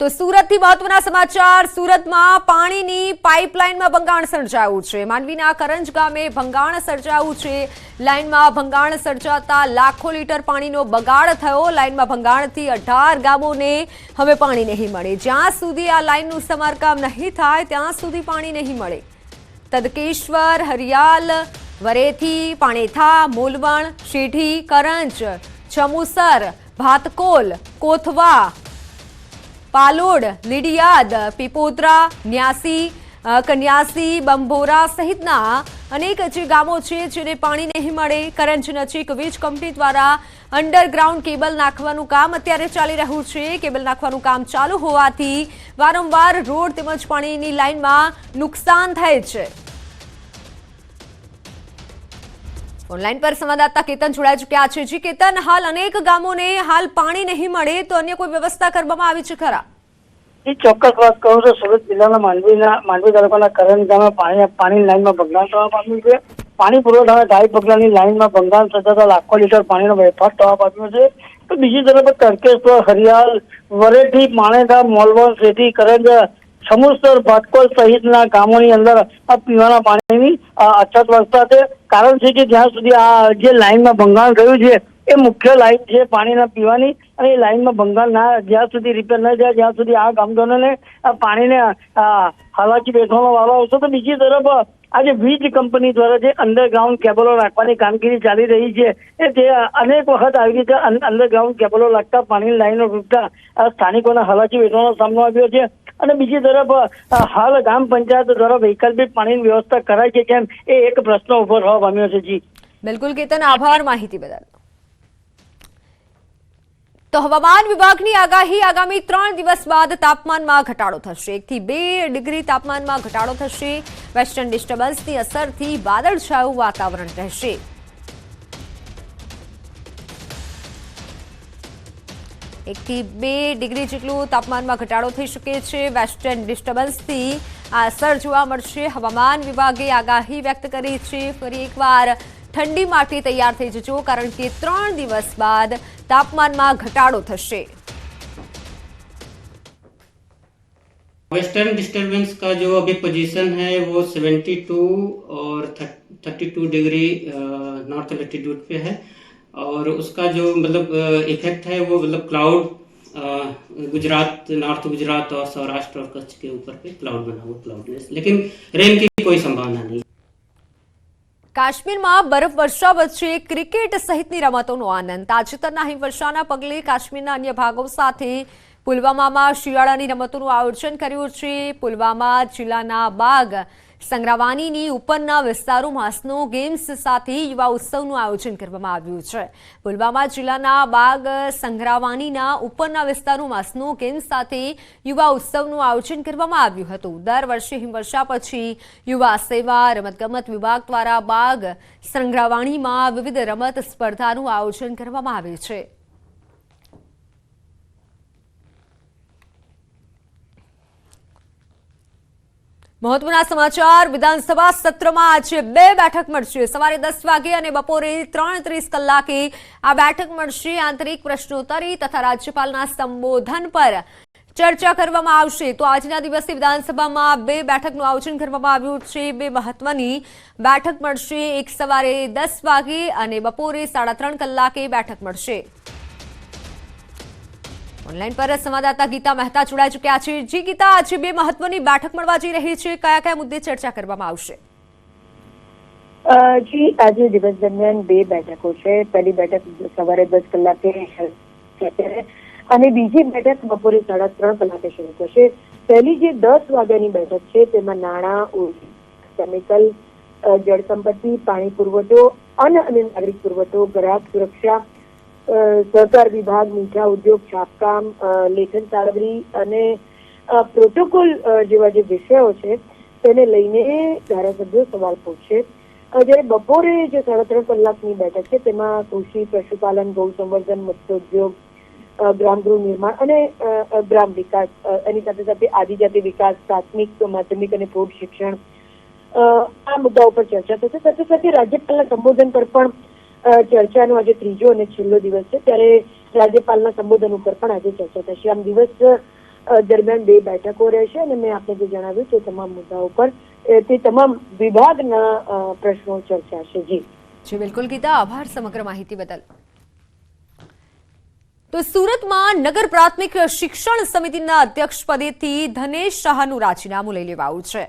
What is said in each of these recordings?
તો સુરતથી મહત્વના સમાચાર. સુરતમાં પાણીની પાઇપલાઇનમાં ભંગાણ સર્જાયું છે. માંડવીના કરંજ ગામે ભંગાણ સર્જાયું છે. લાઇનમાં ભંગાણ સર્જાતા લાખો લીટર પાણીનો બગાડ થયો. લાઇનમાં ભંગાણથી અઢાર ગામોને હવે પાણી નહીં મળે. જ્યાં સુધી આ લાઇનનું સમારકામ નહીં થાય, ત્યાં સુધી પાણી નહીં મળે. તદકેશ્વર, હરિયાલ, વરેથી, પાણેથા, મોલવણ, શેઢી, કરંજ ચમુસર ભાતકોલ, કોથવા પાલોડ લીડિયાદ પીપોત્રા ન્યાસી કન્યાસી બંભોરા સહિતના અનેક જે ગામો છે જેને પાણી નહીં મળે કરંજ નજીક વીજ કંપની દ્વારા અંડરગ્રાઉન્ડ કેબલ નાખવાનું કામ અત્યારે ચાલી રહ્યું છે કેબલ નાખવાનું કામ ચાલુ હોવાથી વારંવાર રોડ તેમજ પાણીની લાઇનમાં નુકસાન થાય છે ઓનલાઈન પર સંવાદદાતા કેતન જોડાઈ ચૂક્યા છે. જી કેતન, હાલ અનેક ગામોને હાલ પાણી નહીં મળે તો અન્ય કોઈ વ્યવસ્થા કરવામાં આવી છે ખરા? એ ચોક્કસ વાત કહું તો સુરત જિલ્લાના માંડવીના, માંડવી તાલુકાના કરંજ ગામે પાણી પાણીની લાઈનમાં ભંગાણ થવા પામ્યું છે. પાણી પુરવઠાના ઢાઈ પગલાની લાઈનમાં ભંગાણ થતા લાખો લીટર પાણીનો વેપાર થવા પામ્યો છે. તો બીજી તરફ તડકેશ્વર હરિયાલ વરેઠી માણેધા મોલવણ, શેઠી, કરંજ સમુસર ભાટકોલ સહિતના ગામોની અંદર આ પીવાના પાણીની અછત વર્તા છે. કારણ છે કે જ્યાં સુધી આ જે લાઈનમાં ભંગાણ થયું છે એ મુખ્ય લાઈન છે પાણીના પીવાની અને એ લાઈનમાં ભંગાર ના જ્યાં સુધી રિપેર ન જાય, જ્યાં સુધી આ ગામજનોને પાણીને હાલાકી વેઠવાનો વાળો આવશે, તો બીજી તરફ આજે વીજ કંપની દ્વારા જે અંડરગ્રાઉન્ડ કેબલો નાખવાની કામગીરી ચાલી રહી છે તે અનેક વખત આવી રીતે અંડરગ્રાઉન્ડ કેબલો લાગતા પાણીની લાઈનો તૂટતા સ્થાનિકોને હાલાકી વેઠવાનો સામનો આવ્યો છે. અને બીજી તરફ હાલ ગ્રામ પંચાયત દ્વારા વૈકલ્પિક પાણીની વ્યવસ્થા કરાય છે, કેમ એ એક પ્રશ્ન ઊભો થવા પામ્યો છે, જી. બિલકુલ, કેતન, આભાર માહિતી બદલ. તો હવામાન વિભાગની આગાહી આગામી ત્રણ દિવસ બાદ તાપમાનમાં ઘટાડો થશે. એકથી બે ડિગ્રી તાપમાનમાં ઘટાડો થશે. વેસ્ટર્ન ડિસ્ટર્બન્સની અસરથી વાદળછાયું વાતાવરણ રહેશે. એકથી બે ડિગ્રી જેટલું તાપમાનમાં ઘટાડો થઈ શકે છે. વેસ્ટર્ન ડિસ્ટર્બન્સથી આ અસર જોવા મળશે. હવામાન વિભાગે આગાહી વ્યક્ત કરી છે. ફરી એકવાર ઠંડી માટે તૈયાર થઈ જજો કારણ કે ત્રણ દિવસ બાદ તાપમાનમાં ઘટાડો થશે वेस्टर्न डिस्टरबेंस का जो अभी पोजीशन है वो 72 और 32 डिग्री नॉर्थ लेटीट्यूड पे है और उसका जो मतलब इफेक्ट है वो मतलब क्लाउड गुजरात नॉर्थ गुजरात और सौराष्ट्र और कच्छ के ऊपर पे क्लाउड बना हुआ क्लाउडलेस लेकिन रेन की कोई संभावना नहीं કાશ્મીરમાં બરફવર્ષા વચ્ચે ક્રિકેટ સહિતની રમતોનો આનંદ. તાજેતરના હિમવર્ષાના પગલે કાશ્મીરના અન્ય ભાગો સાથે પુલવામામાં શિયાળાની રમતોનું આયોજન કર્યું છે. પુલવામા જિલ્લાના બાગ સંગ્રાવાનીની ઉપરના વિસ્તારોમાં સ્નો ગેમ્સ સાથે યુવા ઉત્સવનું આયોજન કરવામાં આવ્યું છે. પુલવામા જિલ્લાના બાગ સંગ્રાવાનીના ઉપરના વિસ્તારોમાં સ્નો ગેમ્સ સાથે યુવા ઉત્સવનું આયોજન કરવામાં આવ્યું હતું. દર વર્ષે હિમવર્ષા પછી યુવા સેવા, રમતગમત વિભાગ દ્વારા બાગ સંગ્રાવાણીમાં વિવિધ રમત સ્પર્ધાનું આયોજન કરવામાં આવે છે. મહત્વના સમાચાર. વિધાનસભા સત્રમાં આજે બે બેઠક મળશે. સવારે દસ વાગે અને બપોરે ત્રણ ત્રીસ કલાકે આ બેઠક મળશે. આંતરિક પ્રશ્નોત્તરી તથા રાજ્યપાલના સંબોધન પર ચર્ચા કરવામાં આવશે. તો આજના દિવસે વિધાનસભામાં બે બેઠકનું આયોજન કરવામાં આવ્યું છે. બે મહત્વની બેઠક મળશે. એક સવારે દસ વાગે અને બપોરે સાડા ત્રણ કલાકે બેઠક મળશે. ઓનલાઈન પર સંવાદદાતા ગીતા મહેતા જોડાઈ ચૂક્યા છે. જી ગીતા, આજે બે મહત્વની બેઠક મળવા જઈ રહી છે. કયા કયા મુદ્દે ચર્ચા કરવામાં આવશે? જી, આજે દિવસ દરમિયાન બે બેઠકો છે. પહેલી બેઠક સવારે દસ કલાકે અને બીજી બેઠક બપોરે સાડા ત્રણ કલાકે શરૂ થશે. પહેલી જે દસ વાગ્યાની બેઠક છે, તેમાં નાણાં કેમિકલ જળ સંપત્તિ પાણી પુરવઠો, અન્ન અને નાગરિક પુરવઠો, ગ્રાહક સુરક્ષા સહકાર વિભાગ મીઠા ઉદ્યોગ, છાપકામ લેખન તાળવણી અને પ્રોટોકોલ જેવા જે વિષયો છે, તેને લઈને ધારાસભ્યો સવાલ પૂછશે જ્યારે બપોરે જે સાડા ત્રણ કલાકની બેઠક છે, તેમાં કૃષિ, પશુપાલન ગૌ સંવર્ધન મત્સ્યોદ્યોગ ગ્રામગૃહ નિર્માણ અને ગ્રામ વિકાસ એની સાથે સાથે આદિજાતિ વિકાસ, પ્રાથમિક, માધ્યમિક અને પ્રૌઢ શિક્ષણ આ મુદ્દાઓ પર ચર્ચા થશે. સાથે સાથે રાજ્યપાલના સંબોધન પર પણ ચર્ચાનો આજે ત્રીજો અને છેલ્લો દિવસ છે. ત્યારે રાજ્યપાલના સંબોધન ઉપર પણ આજે ચર્ચા થશે. આમ દિવસ દરમિયાન બે બેઠકો રહેશે અને મેં આપને જે જણાવ્યું તે તમામ મુદ્દાઓ પર તે તમામ વિભાગના પ્રશ્નો ચર્ચાશે. જી. જી, બિલકુલ ગીતા, આભાર સમગ્ર માહિતી બદલ. તો સુરતમાં નગર પ્રાથમિક શિક્ષણ સમિતિના અધ્યક્ષ પદેથી ધનેશ શાહનું રાજીનામું લઈ લેવાયું છે.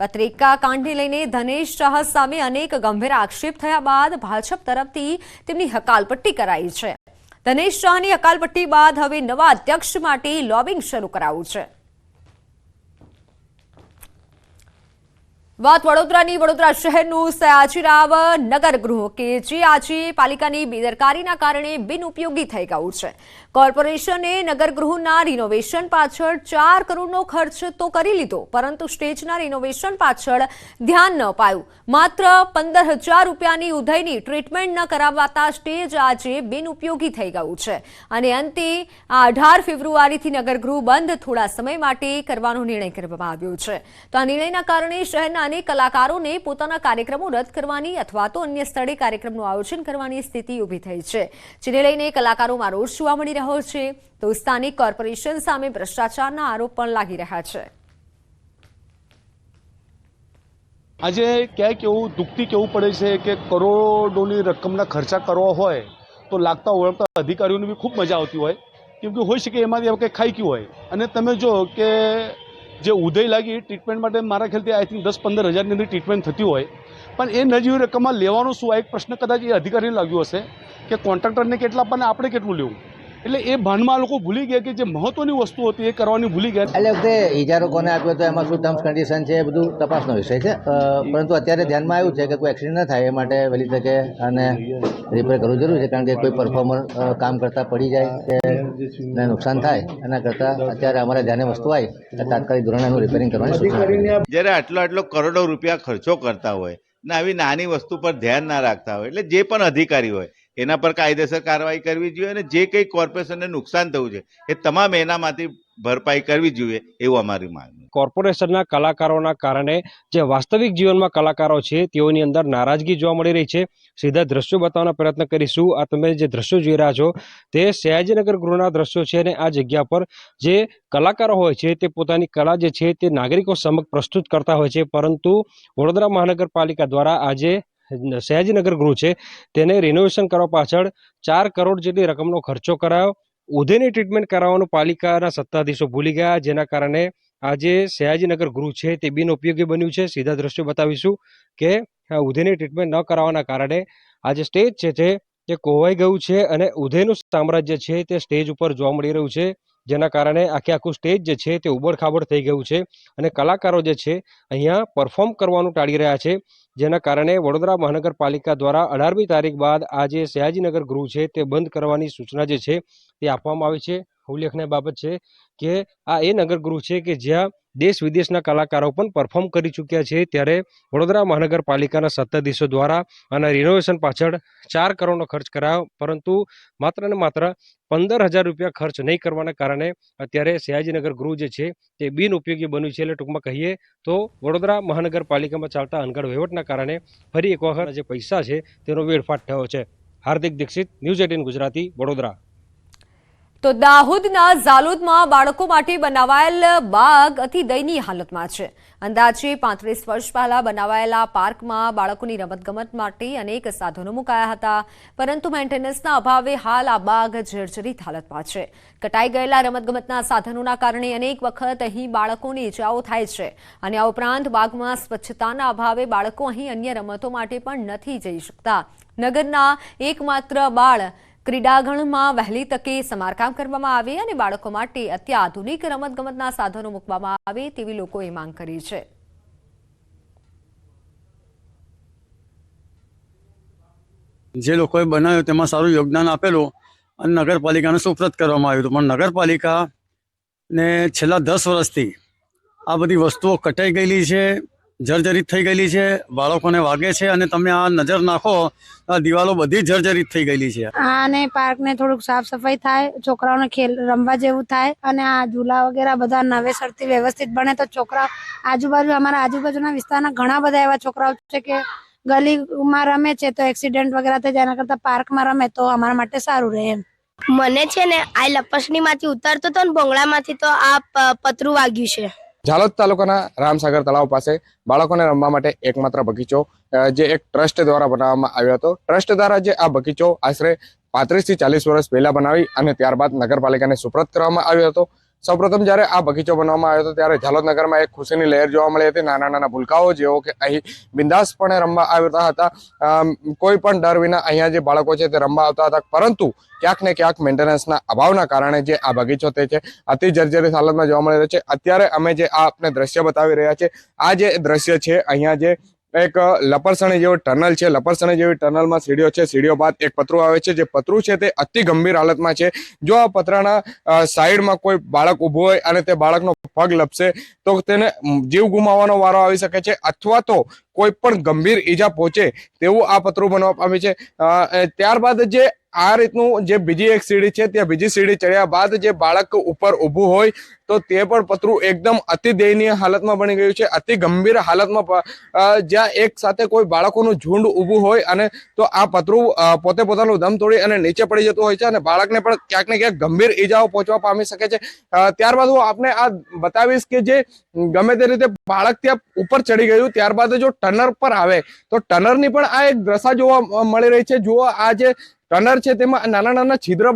પત્રિકા કાંડને લઈને ધનેશ શાહ સામે અનેક ગંભીર આક્ષેપ થયા બાદ ભાજપ તરફથી તેમની હકાલપટ્ટી કરાઈ છે. ધનેશ શાહની હકાલપટ્ટી બાદ હવે નવા અધ્યક્ષ માટે લોબિંગ શરૂ કરાયું છે. વાત વડોદરાની, વડોદરા શહેરનું સયાજીરાવ નગરગૃહ કે જે આજે પાલિકાની બેદરકારીના કારણે બિનઉપયોગી થઈ ગયું છે. કોર્પોરેશને નગરગૃહના રિનોવેશન પાછળ ચાર કરોડનો ખર્ચ તો કરી લીધો, પરંતુ સ્ટેજના રિનોવેશન પાછળ ધ્યાન ન અપાયું. માત્ર પંદર હજાર રૂપિયાની ઉધયની ટ્રીટમેન્ટ ન કરાવાતા સ્ટેજ આજે બિનઉપયોગી થઈ ગયું છે. અને અંતે આ અઢાર ફેબ્રુઆરીથી નગરગૃહ બંધ થોડા સમય માટે કરવાનો નિર્ણય કરવામાં આવ્યો છે. તો આ નિર્ણયના કારણે શહેરના અનેક કલાકારોને પોતાના કાર્યક્રમો રદ કરવાની અથવા તો અન્ય સ્થળે કાર્યક્રમનું આયોજન કરવાની સ્થિતિ ઊભી થઈ છે, જેને લઈને કલાકારોમાં રોષ જોવા મળી રહ્યો છે. તો સ્થાનિક કોર્પોરેશન સામે ભ્રષ્ટાચારના આરોપ પણ લાગી રહ્યા છે. આજે ક્યાંક એવું દુઃખથી કહેવું પડે છે કે કરોડોની રકમના ખર્ચા કરવા હોય તો લાગતા ઓળખતા અધિકારીઓને બી ખૂબ મજા આવતી હોય. કેમ કે હોઈ શકે એમાંથી કંઈ ખાઈ ગયું હોય. અને તમે જો કે જે ઉદય લાગી ટ્રીટમેન્ટ માટે મારા ખ્યાલથી આઈ થિંક દસ પંદર હજારની અંદર ટ્રીટમેન્ટ થતી હોય. પણ એ નજીવી રકમમાં લેવાનું શું આ એક પ્રશ્ન કદાચ એ અધિકારીને લાગ્યો હશે કે કોન્ટ્રાક્ટરને કેટલા પણ આપણે કેટલું લેવું. એટલે એ ભાનમાં લોકો ભૂલી ગયા કે જે મહત્વની વસ્તુ હતી એ કરવાની ભૂલી ગયા. એટલે વખતે ઇજારો કોને આપ્યો તો એમાં શું ટર્મ્સ કન્ડિશન છે એ બધું તપાસનો વિષય છે. પરંતુ અત્યારે ધ્યાનમાં આવ્યું છે કે કોઈ એક્સિડન્ટ ન થાય એ માટે વહેલી તકે અને રિપેર કરવું જરૂરી છે કારણ કે કોઈ પરફોર્મર કામ કરતાં પડી જાય કે નુકસાન થાય એના કરતાં અત્યારે અમારા ધ્યાને વસ્તુ આવી તાત્કાલિક ધોરણે એનું રિપેરિંગ કરવાની સૂચના જ્યારે આટલો આટલો કરોડો રૂપિયા ખર્ચો કરતા હોય ને આવી નાની વસ્તુ પર ધ્યાન ના રાખતા હોય એટલે જે પણ અધિકારી હોય એના પર કાયદેસર કાર્યવાહી કરવી જોઈએ અને જે કંઈ કોર્પોરેશનને નુકસાન થયું છે, એ તમામ એનામાંથી ભરપાઈ કરવી જોઈએ એવું અમારી માંગણી કોર્પોરેશનના કલાકારોના કારણે જે વાસ્તવિક જીવનમાં કલાકારો છે, તેઓની અંદર નારાજગી જોવા મળી રહી છે. સીધા દ્રશ્યો બતાવવાનો પ્રયત્ન કરીશું. આ તમે જે દ્રશ્યો જોઈ રહ્યા છો, તે સયાજીનગર ગૃહના દ્રશ્યો છે અને આ જગ્યા પર જે કલાકારો હોય છે, તે પોતાની કલા જે છે, તે નાગરિકો સમક્ષ પ્રસ્તુત કરતા હોય છે. પરંતુ વડોદરા મહાનગરપાલિકા દ્વારા આજે સયાજીનગર ગૃહ છે, તેને રિનોવેશન કરવા પાછળ ચાર કરોડ જેટલી રકમનો ખર્ચો કરાયો. ઉધેની ટ્રીટમેન્ટ કરાવવાનું પાલિકાના સત્તાધીશો ભૂલી ગયા, જેના કારણે આજે સયાજીનગર ગૃહ છે તે બિનઉપયોગી બન્યું છે. સીધા દ્રશ્યો બતાવીશું કે ઉધેની ટ્રીટમેન્ટ ન કરાવવાના કારણે આજે સ્ટેજ છે તે કોવાઈ ગયું છે અને ઉધેનું સામ્રાજ્ય છે તે સ્ટેજ ઉપર જોવા મળી રહ્યું છે. જેના કારણે આખે આખું સ્ટેજ જે છે તે ઉબડખાબડ થઈ ગયું છે અને કલાકારો જે છે અહીંયા પરફોર્મ કરવાનું ટાળી રહ્યા છે. જેના કારણે વડોદરા મહાનગરપાલિકા દ્વારા અઢારમી તારીખ બાદ આ જે સયાજીનગર ગૃહ છે તે બંધ કરવાની સૂચના જે છે તે આપવામાં આવી છે. ઉલ્લેખનીય બાબત છે કે આ એ નગર ગૃહ છે કે જ્યાં દેશ વિદેશના કલાકારો પણ પરફોર્મ કરી ચૂક્યા છે. ત્યારે વડોદરા મહાનગરપાલિકાના સત્તાધીશો દ્વારા આના રિનોવેશન પાછળ ચાર કરોડનો ખર્ચ કરાયો. પરંતુ માત્ર ને માત્ર પંદર હજાર રૂપિયા ખર્ચ નહીં કરવાના કારણે અત્યારે સયાજીનગર ગૃહ જે છે તે બિનઉપયોગી બન્યું છે. એટલે ટૂંકમાં કહીએ તો વડોદરા મહાનગરપાલિકામાં ચાલતા અનગઢ વહીવટના કારણે ફરી એક વખત જે પૈસા છે તેનો વેડફાટ થયો છે. Hardik Dixit, news eighteen Gujarati, Vadodara. તો દાહોદના ઝાલોદમાં બાળકો માટે બનાવાયેલ બાગ અતિ દયનીય હાલતમાં છે. અંદાજે પાંત્રીસ વર્ષ પહેલા બનાવાયેલા પાર્કમાં બાળકોની રમતગમત માટે અનેક સાધનો મુકાયા હતા, પરંતુ મેન્ટેનન્સના અભાવે હાલ આ બાગ જર્જરિત હાલતમાં છે. કટાઈ ગયેલા રમતગમતના સાધનોના કારણે અનેક વખત અહીં બાળકોને ઇજાઓ થાય છે અને આ ઉપરાંત બાગમાં સ્વચ્છતાના અભાવે બાળકો અહીં અન્ય રમતો માટે પણ નથી જઈ શકતા. નગરના એકમાત્ર બાળ ક્રીડાગણમાં વહેલી તકે સમારકામ કરવામાં આવે અને બાળકો માટે અત્યાધુનિક રમતગમતના સાધનો મૂકવામાં આવે તેવી લોકોએ માંગ કરી છે. જે લોકોએ બનાવ્યું તેમાં સારું યોગદાન આપેલું અને નગરપાલિકાને સુપ્રત કરવામાં આવ્યું હતું. પણ નગરપાલિકાને છેલ્લા દસ વર્ષથી આ બધી વસ્તુઓ કટાઈ ગયેલી છે. જર્જરિત થઈ ગયેલી છે બાળકોને વાગે છે અને તમે આ નજર નાખો આ દિવાલો બધી જર્જરિત થઈ ગયેલી છે. અને પાર્કને થોડુંક સાફ સફાઈ થાય છોકરાઓને ખેલ રમવા જેવું થાય અને આ ઝૂલા વગેરે બધા નવેસરથી વ્યવસ્થિત બને તો છોકરા આજુબાજુ અમારા આજુબાજુના વિસ્તારના ઘણા બધા એવા છોકરાઓ છે કે ગલીમાં રમે છે તો એક્સિડન્ટ વગેરે થાય જેના એના કરતાં પાર્કમાં રમે તો અમારા માટે સારું રહે એમ. મને છે ને આ લપસણીમાંથી ઉતારતો હતો ને ભોંગળામાંથી તો આ પ- પતરું વાગ્યું છે. ઝાલોદ તાલુકાના રામસાગર તળાવ પાસે બાળકોને રમવા માટે એકમાત્ર બગીચો જે એક ટ્રસ્ટ દ્વારા બનાવવામાં આવ્યો હતો. ટ્રસ્ટ દ્વારા જે આ બગીચો આશરે પાંત્રીસથી ચાલીસ વર્ષ પહેલાં બનાવી અને ત્યારબાદ નગરપાલિકાને સુપ્રત કરવામાં આવ્યો હતો. સૌપ્રથમ જ્યારે આ બગીચો બનાવવામાં આવ્યો હતો, ત્યારે ઝાલોદનગરમાં એક ખુશીની લહેર જોવા મળી હતી. નાના નાના ભૂલકાઓ જેઓ કે અહીં બિંદાસપણે રમવા આવતા હતા કોઈ પણ ડર વિના અહીંયા જે બાળકો છે તે રમવા આવતા હતા. પરંતુ ક્યાંક ને ક્યાંક મેન્ટેનન્સના અભાવના કારણે જે આ બગીચો તે છે, અતિ જર્જરિત હાલતમાં જોવા મળી રહ્યો છે. અત્યારે અમે જે આ આપને દ્રશ્ય બતાવી રહ્યા છે આ જે દ્રશ્ય છે, અહીંયા જે એક લપરસણી જેવું ટનલ છે. લપરસણી જેવી ટનલમાં સીડીઓ છે. સીડીઓ બાદ એક પતરું આવે છે. જે પતરું છે તે અતિ ગંભીર હાલતમાં છે. જો આ પતરાના સાઈડમાં કોઈ બાળક ઊભું હોય અને તે બાળકનો પગ લપસે, તો તેને જીવ ગુમાવવાનો વારો આવી શકે છે. અથવા તો કોઈ પણ ગંભીર ઈજા પહોંચે તેવું આ પતરું બનવા પામે છે. ત્યારબાદ જે આ રીતનું જે બીજી એક સીડી છે, ત્યાં બીજી સીડી ચડ્યા બાદ જે બાળક ઉપર ઊભું હોય, તો તે પણ પતરું એકદમ અતિ દયનીય હાલતમાં બની ગયું છે. અતિ ગંભીર હાલતમાં જ્યાં એક સાથે કોઈ બાળકોનું ઝુંડ ઊભું હોય અને તો આ પતરું પોતે પોતાનું દમ તોડી અને નીચે પડી જતું હોય છે અને બાળકને પણ ક્યાંક ને ક્યાંક ગંભીર ઈજાઓ પહોંચવા પામી શકે છે. ત્યારબાદ હું આપને આ બતાવીશ કે જે ગમે તે રીતે બાળક ત્યાં ઉપર ચડી ગયું, ત્યારબાદ જો ટનર પર આવે. તો ટનરની પણ આ એક દશા જોવા મળી રહી છે. જુઓ, આ જે ટનર છે તેમાં નાના નાના છિદ્ર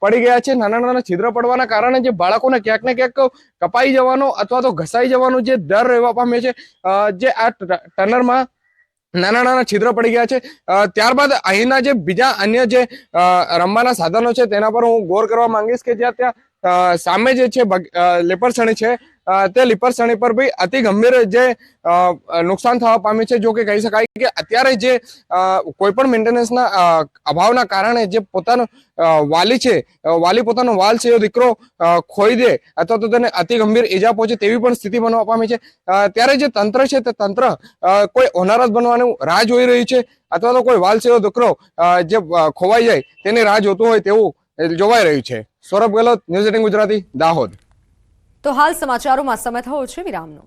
પડી ગયા છે. નાના નાના છિદ્ર પડવાના કારણે જે બાળકોને ક્યાંક ને ક્યાંક કપાઈ જવાનો અથવા તો ઘસાઈ જવાનો જે ડર રહેવા પામે છે જે આ ટનરમાં નાના નાના છિદ્ર પડી ગયા છે. ત્યારબાદ અહીંના જે બીજા અન્ય જે રમવાના સાધનો છે તેના પર હું ગોર કરવા માંગીશ કે જ્યાં ત્યાં સામે જે છે લેપરસણી છે તે લીપરસણી પર બી અતિ ગંભીર જે નુકસાન થવા પામ્યું છે, જો કે કહી શકાય કે અત્યારે જે કોઈ પણ મેન્ટેનન્સના અભાવના કારણે જે પોતાનો વાલી છે વાલી પોતાનો વાલ છે એ દીકરો ખોઈ દે અથવા તો તેને અતિ ગંભીર ઈજા પહોંચે તેવી પણ સ્થિતિ બનવા પામી છે. ત્યારે જે તંત્ર છે, તે તંત્ર કોઈ હોનારત બનવાનું રાહ જોઈ રહ્યું છે અથવા તો કોઈ વાલ સેવો દીકરો જે ખોવાઈ જાય, તેની રાહ જોતું હોય તેવું જોવાઈ રહ્યું છે. Saurabh Gehlot news eighteen Gujarati, Dahod. તો હાલ સમાચારોમાં સમય થયો છે વિરામનો.